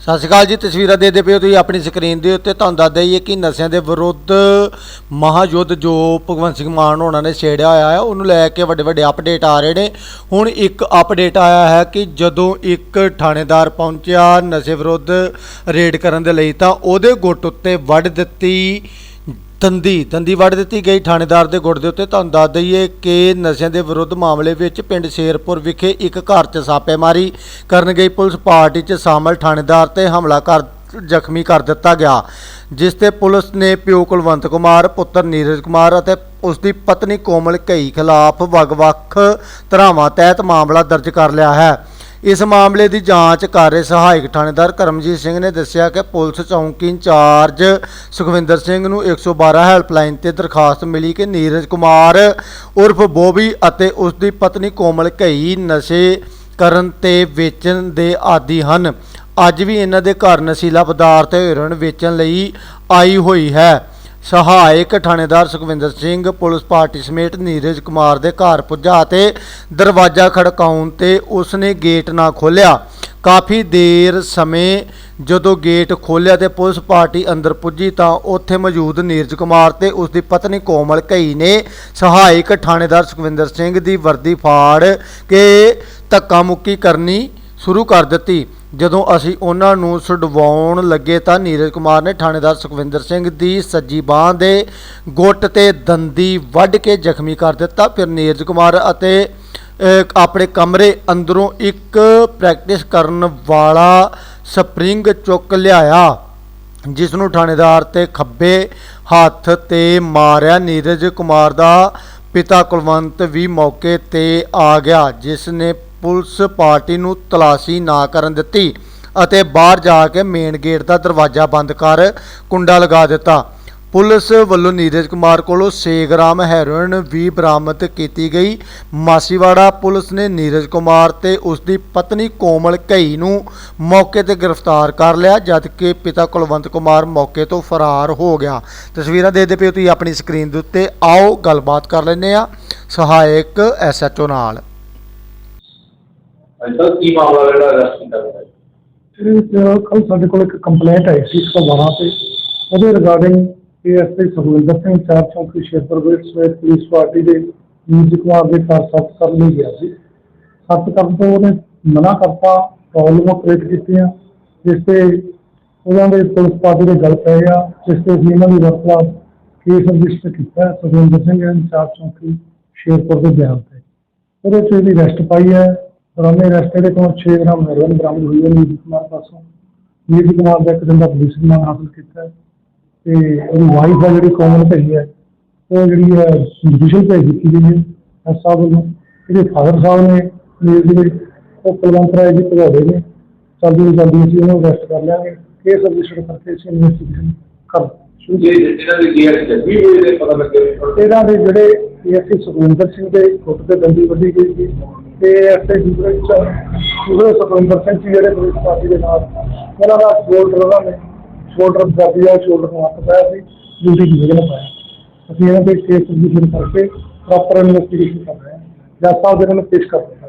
ਸਤਿ ਸ਼੍ਰੀ ਅਕਾਲ ਜੀ, ਤਸਵੀਰਾਂ ਦੇਖਦੇ ਪਏ ਹੋ ਤੁਸੀਂ ਆਪਣੀ ਸਕਰੀਨ ਦੇ ਉੱਤੇ। ਤੁਹਾਨੂੰ ਦੱਸ ਦਈਏ ਕਿ ਨਸ਼ਿਆਂ ਦੇ ਵਿਰੁੱਧ ਮਹਾਯੁੱਧ ਜੋ ਭਗਵੰਤ ਸਿੰਘ ਮਾਨ ਹੋਣਾ ਨੇ ਛੇੜਿਆ ਹੋਇਆ ਹੈ, ਉਹਨੂੰ ਲੈ ਕੇ ਵੱਡੇ ਵੱਡੇ ਅਪਡੇਟ ਆ ਰਹੇ ਨੇ। ਹੁਣ ਇੱਕ ਅਪਡੇਟ ਆਇਆ ਹੈ ਕਿ ਜਦੋਂ ਇੱਕ ਥਾਣੇਦਾਰ ਪਹੁੰਚਿਆ ਨਸ਼ੇ ਵਿਰੁੱਧ ਰੇਡ ਕਰਨ ਦੇ ਲਈ ਤਾਂ ਉਹਦੇ ਗੁੱਟ ਉੱਤੇ ਵੱਢ ਦਿੱਤੀ ਤੰਦੀ ਤੰਦੀ ਵੱਢ ਦਿੱਤੀ ਗਈ। ਥਾਣੇਦਾਰ ਦੇ ਗੁੱਟ ਦੇ ਉੱਤੇ ਤੁਹਾਨੂੰ ਦੱਸ ਦਈਏ ਕਿ ਨਸ਼ਿਆਂ ਦੇ ਵਿਰੁੱਧ ਮਾਮਲੇ ਵਿੱਚ ਪਿੰਡ ਸ਼ੇਰਪੁਰ ਵਿਖੇ ਇੱਕ ਘਰ 'ਚ ਛਾਪੇਮਾਰੀ ਕਰਨ ਗਈ ਪੁਲਿਸ ਪਾਰਟੀ 'ਚ ਸ਼ਾਮਲ ਥਾਣੇਦਾਰ ਤੇ ਹਮਲਾ ਕਰ ਜ਼ਖਮੀ ਕਰ ਦਿੱਤਾ ਗਿਆ, ਜਿਸ ਤੇ ਪੁਲਿਸ ਨੇ ਪਿਓ ਕੁਲਵੰਤ ਕੁਮਾਰ, ਪੁੱਤਰ ਨੀਰਜ ਕੁਮਾਰ ਅਤੇ ਉਸ ਦੀ ਪਤਨੀ ਕੋਮਲ ਘਈ ਖਿਲਾਫ ਵੱਖ-ਵੱਖ ਧਰਾਵਾਂ ਤਹਿਤ ਮਾਮਲਾ ਦਰਜ ਕਰ ਲਿਆ ਹੈ। ਇਸ ਮਾਮਲੇ ਦੀ ਜਾਂਚ ਕਰ ਰਹੇ ਸਹਾਇਕ ਥਾਣੇਦਾਰ ਕਰਮਜੀਤ ਸਿੰਘ ਨੇ ਦੱਸਿਆ ਕਿ ਪੁਲਿਸ ਚੌਂਕੀ ਇੰਚਾਰਜ ਸੁਖਵਿੰਦਰ ਸਿੰਘ ਨੂੰ 112 ਹੈਲਪਲਾਈਨ ਤੇ ਦਰਖਾਸਤ ਮਿਲੀ ਕਿ ਨੀਰਜ ਕੁਮਾਰ ਉਰਫ ਬੋਬੀ ਅਤੇ ਉਸ ਦੀ ਪਤਨੀ ਕੋਮਲ ਘਈ ਨਸ਼ੇ ਕਰਨ ਤੇ ਵੇਚਣ ਦੇ ਆਦੀ ਹਨ। ਅੱਜ ਵੀ ਇਹਨਾਂ ਦੇ ਘਰ ਨਸ਼ੀਲਾ ਪਦਾਰਥ ਹਿਰਨ ਵੇਚਣ ਲਈ ਆਈ ਹੋਈ ਹੈ। ਸਹਾਇਕ ਥਾਣੇਦਾਰ ਸੁਖਵਿੰਦਰ ਸਿੰਘ, ਪੁਲਿਸ ਪਾਰਟੀ ਸਮੇਤ ਨੀਰਜ ਕੁਮਾਰ ਦੇ ਘਰ ਪੁੱਜਾ ਅਤੇ ਦਰਵਾਜ਼ਾ ਖੜਕਾਉਣ ਤੇ ਉਸਨੇ ਗੇਟ ਨਾ ਖੋਲ੍ਹਿਆ। ਕਾਫੀ ਦੇਰ ਸਮੇਂ ਜਦੋਂ ਗੇਟ ਖੋਲ੍ਹਿਆ ਤੇ ਪੁਲਿਸ ਪਾਰਟੀ ਅੰਦਰ ਪੁੱਜੀ ਤਾਂ ਉੱਥੇ ਮੌਜੂਦ ਨੀਰਜ ਕੁਮਾਰ ਤੇ ਉਸ ਦੀ ਪਤਨੀ ਕੋਮਲ ਘਈ ਨੇ ਸਹਾਇਕ ਥਾਣੇਦਾਰ ਸੁਖਵਿੰਦਰ ਸਿੰਘ ਦੀ ਵਰਦੀ ਫਾੜ ਕੇ ਧੱਕਾ ਮੁੱਕੀ ਕਰਨੀ ਸ਼ੁਰੂ ਕਰ ਦਿੱਤੀ। ਜਦੋਂ ਅਸੀਂ ਉਹਨਾਂ ਨੂੰ ਛੁਡਵਾਉਣ ਲੱਗੇ ਤਾਂ ਨੀਰਜ ਕੁਮਾਰ ਨੇ ਥਾਣੇਦਾਰ ਸੁਖਵਿੰਦਰ ਸਿੰਘ ਦੀ ਸੱਜੀ ਬਾਹ ਦੇ ਗੁੱਟ ਤੇ ਦੰਦੀ ਵੱਢ ਕੇ ਜ਼ਖਮੀ ਕਰ ਦਿੱਤਾ। ਫਿਰ ਨੀਰਜ ਕੁਮਾਰ ਅਤੇ ਆਪਣੇ ਕਮਰੇ ਅੰਦਰੋਂ ਇੱਕ ਪ੍ਰੈਕਟਿਸ ਕਰਨ ਵਾਲਾ ਸਪਰਿੰਗ ਚੁੱਕ ਲਿਆਇਆ, ਜਿਸ ਨੂੰ ਥਾਣੇਦਾਰ ਤੇ ਖੱਬੇ ਹੱਥ ਤੇ ਮਾਰਿਆ। ਨੀਰਜ ਕੁਮਾਰ ਦਾ ਪਿਤਾ ਕੁਲਵੰਤ ਵੀ ਮੌਕੇ ਤੇ ਆ ਗਿਆ, ਜਿਸ ਨੇ ਪੁਲਿਸ ਪਾਰਟੀ ਨੂੰ ਤਲਾਸ਼ੀ ਨਾ ਕਰਨ ਦਿੱਤੀ ਅਤੇ ਬਾਹਰ ਜਾ ਕੇ ਮੇਨ ਗੇਟ ਦਾ ਦਰਵਾਜ਼ਾ ਬੰਦ ਕਰ ਕੁੰਡਾ ਲਗਾ ਦਿੱਤਾ। ਪੁਲਿਸ ਵੱਲੋਂ ਨੀਰਜ ਕੁਮਾਰ ਕੋਲੋਂ 6 ਗ੍ਰਾਮ ਹੈਰੋਇਨ ਵੀ ਬਰਾਮਦ ਕੀਤੀ ਗਈ। ਮਾਸੀਵਾੜਾ ਪੁਲਿਸ ਨੇ ਨੀਰਜ ਕੁਮਾਰ ਤੇ ਉਸ ਦੀ ਪਤਨੀ ਕੋਮਲ ਘਈ ਨੂੰ ਮੌਕੇ ਤੇ ਗ੍ਰਿਫਤਾਰ ਕਰ ਲਿਆ, ਜਦਕਿ ਪਿਤਾ ਕੁਲਵੰਤ ਕੁਮਾਰ ਮੌਕੇ ਤੋਂ ਫਰਾਰ ਹੋ ਗਿਆ। ਤਸਵੀਰਾਂ ਦੇਖਦੇ ਪਏ ਹੋ ਤੁਸੀਂ ਆਪਣੀ ਸਕਰੀਨ ਦੇ ਉੱਤੇ। ਆਓ ਗੱਲਬਾਤ ਕਰ ਲੈਂਦੇ ਆ ਸਹਾਇਕ ਐਸਐਚਓ ਨਾਲ। ਅੱਜ ਤੱਕ ਕੀ ਮਾਮਲਾ ਜਿਹੜਾ ਅਰੈਸਟ ਕੀਤਾ ਗਿਆ ਹੈ? ਇਹਦੇ ਵਿੱਚ ਕੱਲ ਸਾਡੇ ਕੋਲ ਇੱਕ ਕੰਪਲੇਂਟ ਆਈ ਸੀ 112 ਤੇ ਉਹਦੇ ਰਿਗਾਰਡਿੰਗ ਏਐਸਆਈ ਸੁਖਵਿੰਦਰ ਸਿੰਘ, ਚਾਰ ਚੌਂਕੀ ਸ਼ੇਰਪੁਰ ਵਿੱਚ ਸਵੇਤ ਪੁਲਿਸ ਪਾਰਟੀ ਦੇ ਨੀਰਜ ਕੁਮਾਰ ਦੇ ਘਰ ਸੱਤ ਕਰਨ ਲਈ ਗਿਆ ਸੀ ਸੱਤ ਕਰਨ ਤੋਂ ਉਹਨੇ ਮਨਾ ਕਰਤਾ ਪ੍ਰੋਬਲਮ ਕ੍ਰੀਏਟ ਕੀਤੀਆਂ, ਜਿਸ ਤੇ ਉਹਨਾਂ ਦੇ ਪੁਲਿਸ ਪਾਰਟੀ ਦੇ ਗੱਲ ਪਏ ਆ, ਜਿਸ ਤੇ ਅਸੀਂ ਇਹਨਾਂ ਦੀ ਵਰਤਲਾ ਕੇਸ ਰਜਿਸਟਰ ਕੀਤਾ ਹੈ। ਸੁਖਵਿੰਦਰ ਸਿੰਘ ਐਂਡ ਚਾਰ ਚੌਂਕੀ ਸ਼ੇਰਪੁਰ ਦੇ ਬਿਆਨ ਤੇ ਉਹਦੇ ਚ ਇਹਦੀ ਰੈਸਟ ਪਾਈ ਹੈ ਪੁਰਾਣੇ ਰਸਤੇ ਦੇ ਕੋਲ 6 ਗ੍ਰਾਮ ਹੈਰੋਇਨ ਬਰਾਮਦ ਹੋਈ ਹੈ ਨੀਰਜ ਕੁਮਾਰ ਪਾਸੋਂ। ਨੀਰਜ ਕੁਮਾਰ ਦਾ ਇੱਕ ਦਿਨ ਦਾ ਪੁਲਿਸ ਰਿਮਾਂਡ ਹਾਸਲ ਕੀਤਾ ਹੈ ਤੇ ਉਹਦੀ ਵਾਈਫ ਹੈ ਜਿਹੜੀ ਕੋਮਲ ਭਈ ਹੈ ਉਹ ਜਿਹੜੀ ਹੈ ਜੁਡੀਸ਼ਲ ਭੇਜ ਦਿੱਤੀ ਗਈ ਹੈ ਐਸ ਸਾਹਿਬ ਵੱਲੋਂ। ਇਹਦੇ ਫਾਦਰ ਸਾਹਿਬ ਨੇ ਨੀਰਜ ਦੇ ਉਹ ਕੁਲਵੰਤ ਰਾਏ ਜੀ ਨੇ ਜਲਦੀ ਤੋਂ ਜਲਦੀ ਅਸੀਂ ਉਹਨੂੰ ਅਰੈਸਟ ਕਰ ਲਿਆਂਗੇ। ਕੇਸ ਰਜਿਸਟਰ ਕਰਕੇ ਅਸੀਂ ਇਨਵੈਸਟੀਗੇਸ਼ਨ ਕਰ ਇਹਨਾਂ ਦੇ ਜਿਹੜੇ ਏਐਸਸੀ ਸੁਖਵਿੰਦਰ ਸਿੰਘ ਦੇ ਗੁੱਟ ਤੇ ਦੰਦੀ ਵੱਢੀ ਗਈ ਸੀ। ਤੇ ਐਸਏ ਦੂਸਰੇ ਦੂਸਰੇ ਸੁਖਵਿੰਦਰ ਸਿੰਘ ਸੀ ਜਿਹੜੇ ਪੁਲਿਸ ਪਾਰਟੀ ਦੇ ਨਾਲ, ਉਹਨਾਂ ਦਾ ਸ਼ੋਲਡਰ ਉਹਨਾਂ ਨੇ ਸ਼ੋਲਡਰ ਦੱਬੀ ਆ ਸ਼ੋਲਡਰ ਨੂੰ ਹੱਥ ਪਾਇਆ ਸੀ ਡਿਊਟੀ ਦੀ ਵਜ੍ਹਾ ਪਾਇਆ। ਅਸੀਂ ਇਹਨਾਂ ਦੇ ਕੇਸ ਰਜਿਸਟਰ ਕਰਕੇ ਪ੍ਰੋਪਰ ਇਨਵੈਸਟੀਗੇਸ਼ਨ ਕਰ ਰਹੇ ਹਾਂ ਜੱਜ ਸਾਹਿਬ ਦੇ ਨਾਲ ਪੇਸ਼ ਕਰ ਰਹੇ ਹਾਂ।